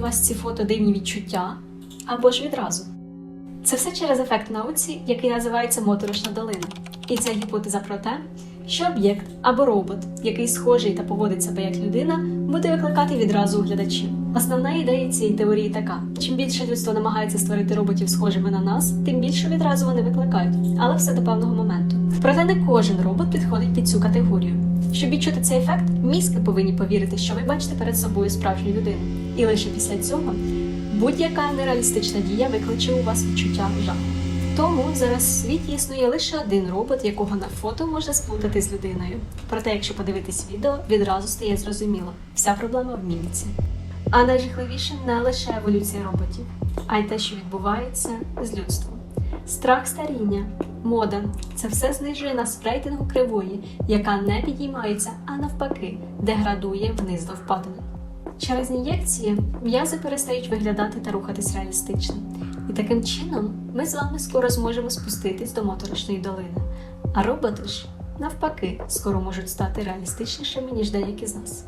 вас ці фото дивні відчуття або ж відразу. Це все через ефект науці, який називається моторошна долина. І це гіпотеза про те, що об'єкт або робот, який схожий та поводить себе як людина, буде викликати відразу у глядачів. Основна ідея цієї теорії така: чим більше людство намагається створити роботів схожими на нас, тим більше відразу вони викликають, але все до певного моменту. Проте не кожен робот підходить під цю категорію. Щоб відчути цей ефект, мізки повинні повірити, що ви бачите перед собою справжню людину. І лише після цього будь-яка нереалістична дія викличе у вас відчуття жаху. Тому зараз в світі існує лише один робот, якого на фото можна сплутати з людиною. Проте, якщо подивитись відео, відразу стає зрозуміло, вся проблема в міміці. А найжахливіше не лише еволюція роботів, а й те, що відбувається з людством. Страх старіння, мода це все знижує нас в рейтингу кривої, яка не підіймається, а навпаки, деградує вниз до впадини. Через ін'єкції м'язи перестають виглядати та рухатись реалістично. І таким чином ми з вами скоро зможемо спуститись до моторошної долини. А роботи ж, навпаки, скоро можуть стати реалістичнішими, ніж деякі з нас.